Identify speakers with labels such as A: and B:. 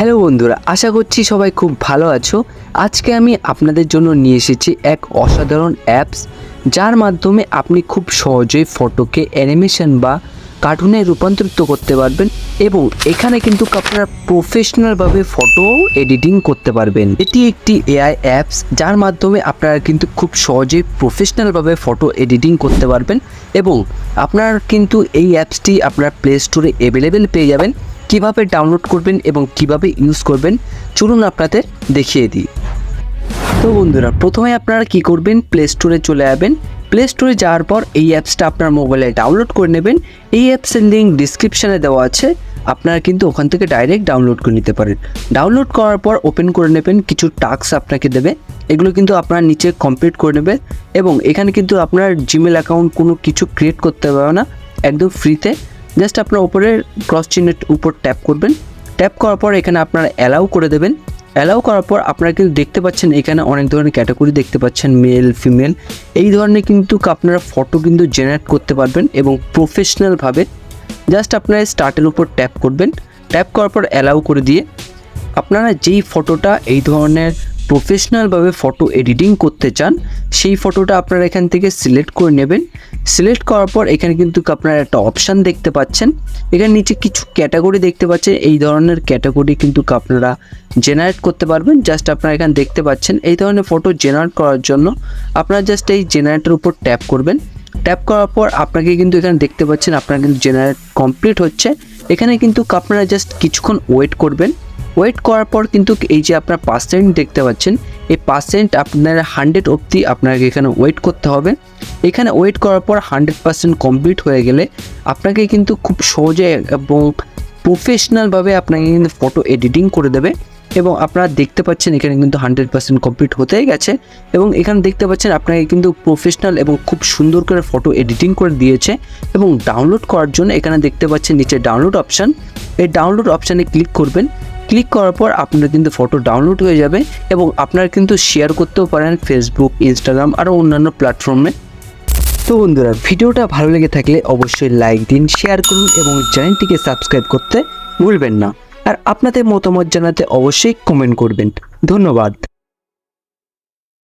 A: Hello বন্ধুরা, আশা করছি সবাই খুব ভালো আছো। আজকে আমি আপনাদের জন্য নিয়ে এসেছি এক অসাধারণ অ্যাপস, যার মাধ্যমে আপনি খুব সহজেই ফটোকে অ্যানিমেশন বা কার্টুনে রূপান্তরিত করতে পারবেন এবং এখানে কিন্তু আপনারা প্রফেশনালভাবে ফটো এডিটিং করতে পারবেন। এটি একটি এআই অ্যাপস, যার মাধ্যমে আপনারা কিন্তু খুব সহজেই প্রফেশনালভাবে ফটো এডিটিং করতে পারবেন এবং আপনার কিন্তু এই অ্যাপসটি আপনার প্লে স্টোরে অ্যাভেলেবেল পেয়ে যাবেন। কীভাবে ডাউনলোড করবেন এবং কীভাবে ইউজ করবেন, চলুন আপনাদের দেখিয়ে দিই। তো বন্ধুরা, প্রথমে আপনারা কি করবেন প্লে স্টোরে চলে যাবেন। প্লে স্টোরে যাওয়ার পর এই অ্যাপসটা আপনার মোবাইলে ডাউনলোড করে নেবেন। এই অ্যাপসের লিঙ্ক ডিসক্রিপশানে দেওয়া আছে। আপনারা কিন্তু ওখান থেকে ডাইরেক্ট ডাউনলোড করে নিতে পারেন। ডাউনলোড করার পর ওপেন করে নেবেন, কিছু টাস্ক আপনাকে দেবে। এগুলো কিন্তু আপনার নিচে কমপ্লিট করে নেবে এবং এখানে কিন্তু আপনার জিমেল অ্যাকাউন্ট কোনো কিছু ক্রিয়েট করতে পারবে না। একদম ফ্রিতে জাস্ট আপনার উপরে ক্রস চিহ্নের উপর ট্যাপ করবেন। ট্যাপ করার পর এখানে আপনারা অ্যালাউ করে দেবেন। অ্যালাউ করার পর আপনারা কিন্তু দেখতে পাচ্ছেন এখানে অনেক ধরনের ক্যাটাগরি দেখতে পাচ্ছেন মেল ফিমেল এই ধরনের কিন্তু আপনারা ফটো কিন্তু জেনারেট করতে পারবেন এবং প্রফেশনালভাবে জাস্ট আপনারা স্টার্টের উপর ট্যাপ করবেন। ট্যাপ করার পর অ্যালাউ করে দিয়ে আপনারা যেই ফটোটা এই ধরনের প্রফেশনালভাবে ফটো এডিটিং করতে চান, সেই ফটোটা আপনারা এখান থেকে সিলেক্ট করে নেবেন। সিলেক্ট করার পর এখানে কিন্তু আপনারা একটা অপশান দেখতে পাচ্ছেন। এখানে নিচে কিছু ক্যাটাগরি দেখতে পাচ্ছেন। এই ধরনের ক্যাটাগরি কিন্তু আপনারা জেনারেট করতে পারবেন। জাস্ট আপনারা এখানে দেখতে পাচ্ছেন। এই ধরনের ফটো জেনারেট করার জন্য আপনারা জাস্ট এই জেনারেটের উপর ট্যাপ করবেন। ট্যাপ করার পর আপনাকে কিন্তু এখানে দেখতে পাচ্ছেন, আপনার কিন্তু জেনারেট কমপ্লিট হচ্ছে। এখানে কিন্তু আপনারা জাস্ট কিছুক্ষণ ওয়েট করবেন। ওয়েট করার পর কিন্তু এই যে আপনার পার্সেন্ট দেখতে পাচ্ছেন, এই পার্সেন্ট আপনার হান্ড্রেড অবধি আপনাকে এখানে ওয়েট করতে হবে। এখানে ওয়েট করার পর হান্ড্রেড পার্সেন্ট কমপ্লিট হয়ে গেলে আপনাকে কিন্তু খুব সহজে এবং প্রফেশনালভাবে আপনাকে কিন্তু ফটো এডিটিং করে দেবে এবং আপনারা দেখতে পাচ্ছেন এখানে কিন্তু হান্ড্রেড পার্সেন্ট কমপ্লিট হতেই গেছে এবং এখানে দেখতে পাচ্ছেন আপনাকে কিন্তু প্রফেশনাল এবং খুব সুন্দর করে ফটো এডিটিং করে দিয়েছে এবং ডাউনলোড করার জন্য এখানে দেখতে পাচ্ছেন নিচে ডাউনলোড অপশান এই ডাউনলোড অপশানে ক্লিক করবেন ক্লিক করার পর আপনার কিন্তু ফটো ডাউনলোড হয়ে যাবে এবং আপনারা কিন্তু শেয়ার করতেও পারেন ফেসবুক ইনস্টাগ্রাম আরও অন্যান্য প্ল্যাটফর্মে তো বন্ধুরা, ভিডিওটা ভালো লেগে থাকলে অবশ্যই লাইক দিন শেয়ার করুন এবং চ্যানেলটিকে সাবস্ক্রাইব করতে ভুলবেন না। আর আপনাদের মতামত জানাতে অবশ্যই কমেন্ট করবেন। ধন্যবাদ।